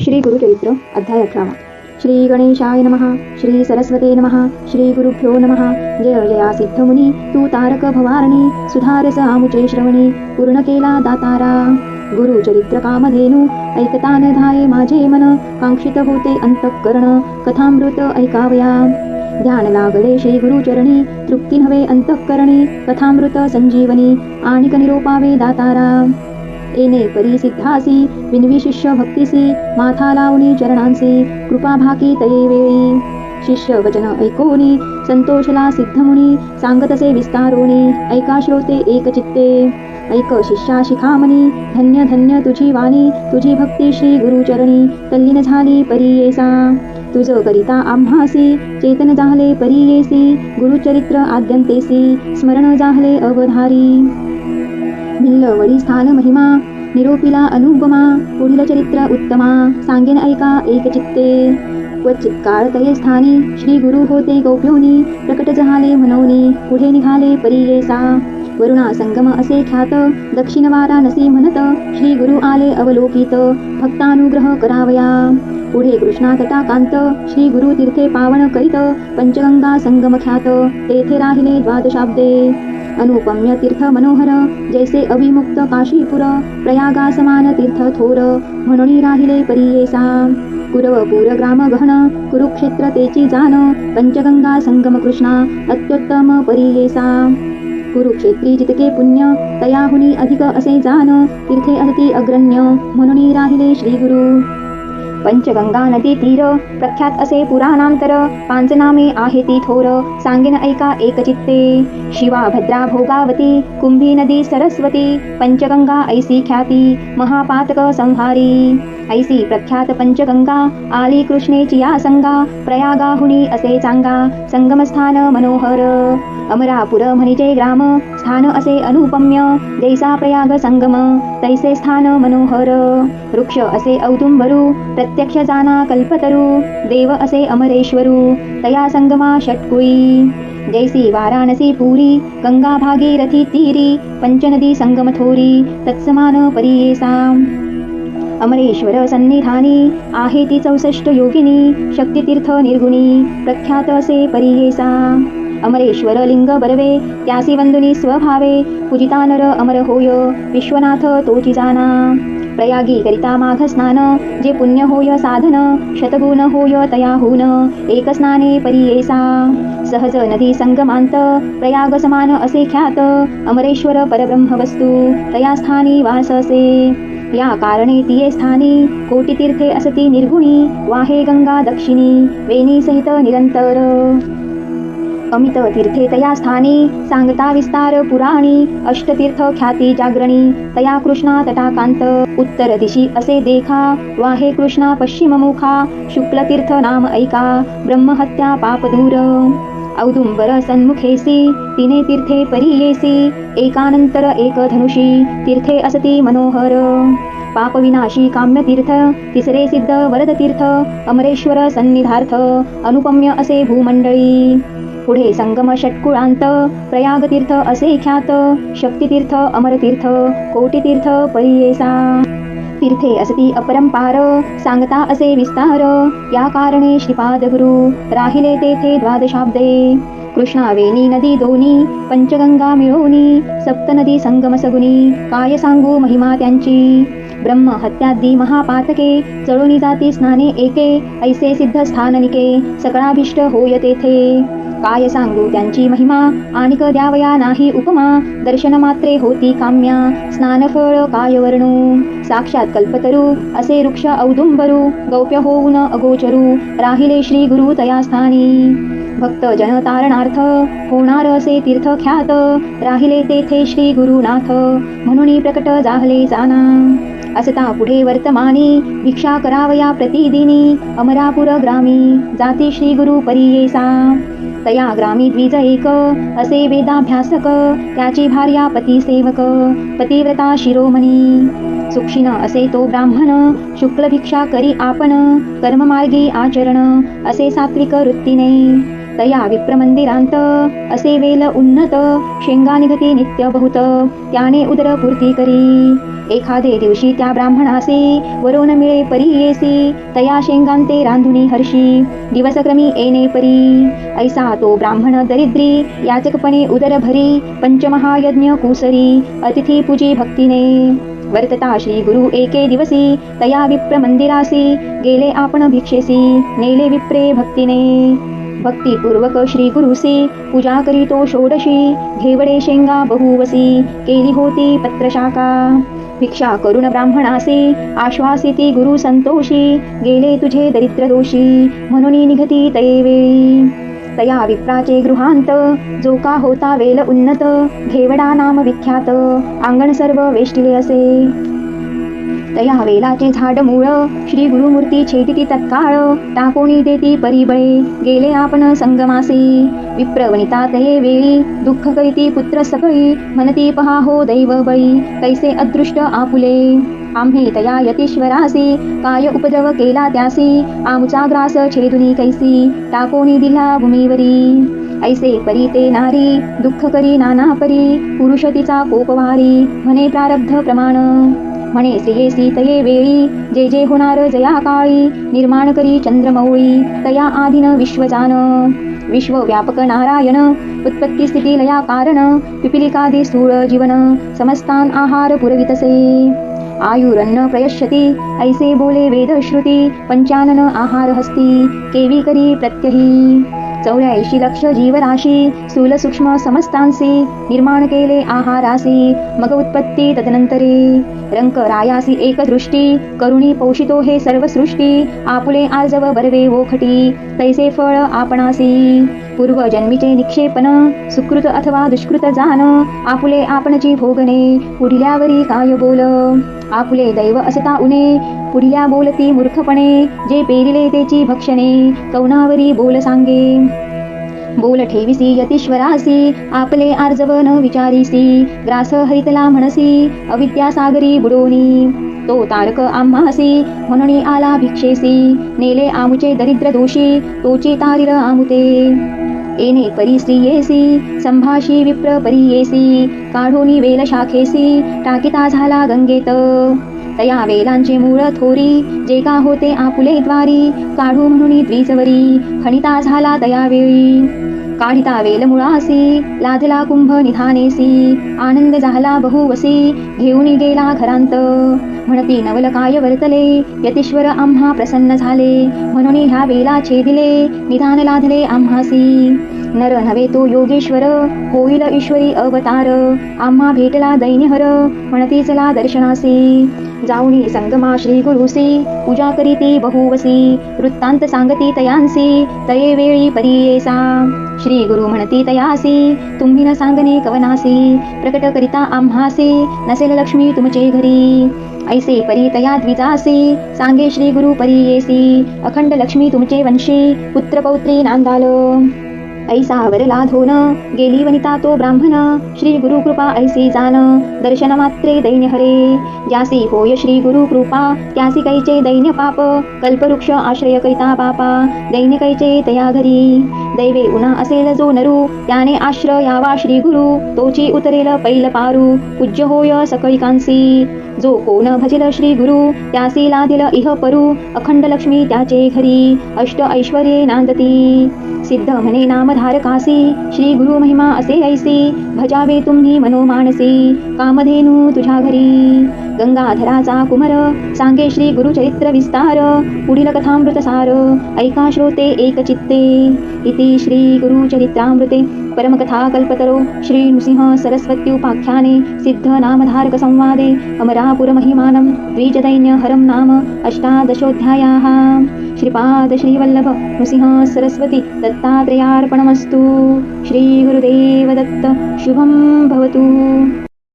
श्री गुरुचरित्र अध्याय अठरावा. श्री गणेशाय नमः श्री सरस्वते नमः श्री गुरुभ्यो नमः. जय जया सिद्धमुनी तू तारक भवारणी सुधारस आमुचे श्रवणी पूर्ण केला दातारा. गुरुचरित्र कामधेनु ऐकता न धाये माझे मन कांक्षित होते अंतःकरण कथामृत ऐकावया. ध्यान लागले श्री गुरुचरणी तृप्ती नव्हे अंतःकरणी कथामृत संजीवनी आणिक निरोपावे दातारा. येणे परिसिद्धासी विनविशिष्य शिष्य भक्तीसी माथा लावणी चरणांसी कृपा भाकी तये वेळी। शिष्य वचन ऐकोनी संतोषला सिद्धमुनी सांगतसे विस्तारोनी ऐका श्रोते एक चित्ते ऐक शिष्या शिखामणी धन्य धन्य तुझी वाणी तुझी भक्ती श्री गुरुचरणी तल्लीन झाली परियेसा। तुझ करिता आम्हासी चेतन जाहले परीयेसी गुरुचरित्र आद्यंतेसी स्मरण जाहले अवधारी। भिल्लवडी स्थान महिमा निरोपिला अनुपमा पुढील चरित्र उत्तमा सांगेन ऐका एक चित्ते क्वचित काळ तये स्थानी श्री गुरु होते गौप्योनी प्रकट जहाले मनोनी पुढे निघाले परियेसा। वरुणा संगम असे ख्यात दक्षिण वाराणसी म्हणत श्री गुरु आले अवलोकित भक्तानुग्रह करावया। पुढे कृष्णा तटाकांत श्री गुरु तीर्थे पावन करीत पंचगंगा संगम ख्यात तेथे राहिले द्वादशाब्दे। अनुपम्य तीर्थ मनोहर जैसे अविमुक्त काशीपुर प्रयागा समान तीर्थ थोर म्हणून राहिले परियेसा। कुरवपूर ग्राम गहन कुरुक्षेत्र तेची जान पंचगंगा संगम कृष्णा अत्युत्तम परियेसा। कुरुक्षेत्री जितके पुण्य तयाहुनी अधिक असे जान तीर्थे अति अग्रण्य म्हणून राहिले श्री गुरु पंचगंगा नदी तीर प्रख्यात असे पुराणांतर पांचनामे आहे ती थोर सांगेन ऐका एकचित्ते। शिवा भद्रा भोगावती कुंभी नदी सरस्वती पंचगंगा ऐसी ख्याती महापातक संहारी। ऐसी प्रख्यात पंचगंगा आली कृष्णेची या संगा प्रयागाहुनी असे चांगा संगमस्थान मनोहर अमरापुर म्हणजे ग्राम स्थान असे अनुपम्य जैसा प्रयाग संगम तैसे स्थान मनोहर वृक्ष असे औदुंबरू प्रत्यक्ष जाना कल्पतरू देव असे अमरेश्वरू तया संगमा षटकुई जैसी वाराणसी पुरी गंगा भागीरथी तीरी पंचनदी संगम थोरी तत्समान परियेसा अमरेश्वर सन्निधानी आहे ती चौसष्ट योगिनी शक्तितीर्थ निर्गुणी प्रख्यात असे परियेसा अमरेश्वर लिंग बरवे त्यासी वंदुनी स्वभावे पूजिता नर अमर होय विश्वनाथ तोची जाना। प्रयागी करिता माघ स्नान जे पुण्य होय साधन शतगुण होय तयाहून एक स्नाने परियेसा सहज नदी संगमांत प्रयाग समान असे ख्यात अमरेश्वर परब्रह्म वस्तू तया स्थानी वास असे या कारणे तिये स्थानी कोटितीर्थे असती निर्गुणी वाहे गंगा दक्षिणी वेणी सहित निरंतर. अमित तीर्थे तया स्थानी सांगता विस्तार पुराणी अष्टतीर्थ ख्याती जागरणी तया कृष्णा तटाकांत. उत्तर दिशी असे देखा वाहे कृष्णा पश्चिममुखा शुक्लतीर्थ नाम ऐका ब्रह्महत्या पापदूर. औदुंबर सन्मुखेसी तिने तीर्थे परियेसी एकानंतर एक धनुषी तीर्थे असती मनोहर। पापविनाशी काम्यतीर्थ तिसरे सिद्ध वरदतीर्थ अमरेश्वर सन्निधार्थ अनुपम्य असे भूमंडळी पुढे संगम षटकुळांत प्रयागतीर्थ असे ख्यात शक्तितीर्थ अमरतीर्थ कोटितीर्थ परियेसा। तीर्थे असती अपरंपार सांगता असे विस्तार. या कारणे श्रीपाद गुरु राहिले तेथे द्वादशाब्दे. कृष्णावेणी नदी दोनी पंचगंगा मिळवणी सप्तनदी संगम सगुनी काय सांगू महिमा त्यांची? ब्रह्म हत्यादी महापातके जळोनी जाती स्नाने एके ऐसे सिद्ध स्थाननिके सकळाभिष्ट होय तेथे. काय सांगू त्यांची महिमा आणिक द्यावया नाही उपमा दर्शन मात्रे होती काम्या स्नानफळ काय वर्णू? साक्षात कल्पतरू असे वृक्ष औदुंबरू गौप्य होऊन अगोचरू राहिले श्री गुरु तया स्थानी भक्त जनतारणार्थ होणार असे तीर्थ ख्यात राहिले तेथे श्री गुरुनाथ म्हणून प्रकट जाहले जाना. असता पुढे वर्तमानी भिक्षा करावया प्रतिदिनी अमरापुर ग्रामी जाती श्री गुरु परियेसा. तया ग्रामी द्विज एक असे वेदाभ्यासक त्याची भार्या पतिसेवक पतिव्रता शिरोमणी। सुक्षिण असे तो ब्राह्मण शुक्ल भिक्षा करी आपण कर्ममार्गी आचरण असे सात्विक वृत्तीने। तया विप्रमंदिरांत असे वेल उन्नत शेंगा निघते नित्य बहुत त्याने उदरपूर्ती करी। एखादे दिवशी त्या ब्राह्मणासे वरोन मिळे परी येसी तया शेंगांते रांधुनी हर्षी दिवसक्रमी येणे परी। ऐसा तो ब्राह्मण दरिद्री याचकपणे उदरभरी पंचमहायज्ञ कुसरी अतिथी पूजी भक्तीने. वर्तता श्री गुरु एके दिवसी तया विप्र मंदिरासी गेले आपण भिक्षेसी नेले विप्रे भक्तीने. भक्तिपूर्वक श्री गुरुसी पूजा करीतो षोडशी घेवडे शेंगा बहुवसी केली होती पत्रशाखा. भिक्षा करुण ब्राह्मणासी आश्वासिती गुरु संतोषी गेले तुझे दरिद्र दोषी म्हणून निघती तये वेळी. तया विप्राचे गृहांत जो का होता वेल उन्नत घेवडा नाम विख्यात अंगण सर्व वेष्टिले असे. तया वेलाचे झाड मूळ श्री गुरुमूर्ती छेदिती तत्काळ. टाकोणी देती परिबळे. गेले आपण संगमासी. विप्रवणिता तये वेळी. दुःख करीती पुत्र सकळी. म्हणती पहा हो दैव बळी. कैसे अदृष्ट आपुले. आम्ही तया यतीश्वरासी. काय उपद्रव केला त्यासी. आमचा ग्रास छेदुनी कैसी. टाकोणी दिला भूमीवरी. ऐसे परी ते नारी. दुःख करी नाना परी. पुरुष तिचा कोपवारी. म्हणे प्रारब्ध प्रमाण. म्हणे स्त्रिये सीतये वेळी जे जे होणार जया काळी निर्माण करी चंद्रमौळी तया आधीन विश्वजान. विश्वव्यापक नारायण उत्पत्ती स्थिती लया कारण पिपिलिकादि स्थूळ जीवन समस्तान आहार पुरवितसे. आयुरन्न प्रयश्यती ऐसे बोले वेदश्रुती पंचानन आहार हस्ती केवी करी प्रत्यही. चौऱ्याऐंशी लक्ष जीवराशी स्थूल सूक्ष्म समस्तांसी निर्माण केले आहारासी मग उत्पत्ती तदनंतरे रंक रायासी एक दृष्टी करुणी पौषितो हे सर्व सृष्टी आपुले आजव बरवे ओखटी तैसे फळ आपणासी. पूर्व जन्मीचे निक्षेपन सुकृत अथवा दुष्कृत जाण आपुले आपणची भोगणे पुढल्यावरी काय बोल? आपुले दैव असता उने पुढल्या बोलती मूर्खपणे. जे पेरिले तेची भक्षणे. कौनावरी बोल सांगे. बोल ठेविसी यतीश्वरासी. आपले आर्जव न विचारिसी. ग्रास हरितला म्हणसी. अविद्यासागरी बुडोनी. तो तारक आम्हासी. म्हणून आला भिक्षेसी. नेले आमुचे दरिद्र दोषी. तोची तारिल आमुते. एने परी स्त्रियेसी. संभाषी विप्र परी काढोनी वेल शाखेसी. टाकिता झाला गंगेत. तया वेलांचे मूळ थोरी. जे का होते आपुले द्वारी. काढू म्हणून द्विजवरी. खणिता झाला तया वेळी काढिता वेल मुळासी. लादला कुंभ निधानेसी. आनंद झाला बहुवसी. घेऊन गेला घरांत. म्हणती नवल काय वर्तले? यतीश्वर आम्हा प्रसन्न झाले. म्हणून ह्या वेला छेदिले. निधान लादले आम्हासी. नर नव्हे तो योगेश्वर होईल ईश्वरी अवतार. आम्हा भेटला दैन्यहर म्हणती चला दर्शनासी. जाऊनी संगमा श्री गुरुसी पूजा करीती बहुवसी. वृत्तांत सांगती तयांसी तये वेळी परियेसा. श्री गुरु म्हणती तयासी तुम्ही न सांगणे कवनासी. प्रकट करिता आम्हासी नसेल लक्ष्मी तुमचे घरी. ऐसे परी तया द्विजासी सांगे श्री गुरु परियेसी. अखंड लक्ष्मी तुमचे वंशी पुत्र पौत्री नांदाल. ऐसा वरला धोन गेली वनिता तो ब्राह्मण श्री गुरु कृपा ऐसी जान दर्शन मात्रे दैन्य हरे। ज्यासी होय श्री गुरु कृपा त्यासी कैचे दैन्य पाप कल्पवृक्ष आश्रय करिता पापा दैन्य कैचे तया घरी दैवे उना असेल जो नरू त्याने आश्रय यावा श्री गुरु तोची उतरेल पैल पारू पूज्य होय सकळिकांसी जो कोण भजिल श्री गुरु त्यासी लादिल इह परू अखंड लक्ष्मी त्याचे घरी अष्ट ऐश्वर्ये नांदती. सिद्ध म्हणे नामधारकासी श्री गुरु महिमा असे ऐसी भजावे तुम्ही मनोमानसी. कामधेनू तुझ्या घरी. गंगाधराचा कुमर सांगे श्री गुरुचरित्र विस्तार पुढील कथामृत सार ऐका श्रोते एकचित्ते इति श्री गुरुचरित्रामृते परमकथा कल्पतरो श्री नृसिंह सरस्वत्युपाख्याने सिद्ध नामधारक संवादे अमरा पुरमहिमानं द्विजदैन्यहरं नाम अष्टादशोऽध्यायाः। श्रीपाद श्रीवल्लभ नृसिंहसरस्वती दत्तात्रेयार्पणमस्तु। श्रीगुरुदेवदत्तशुभं भवतु।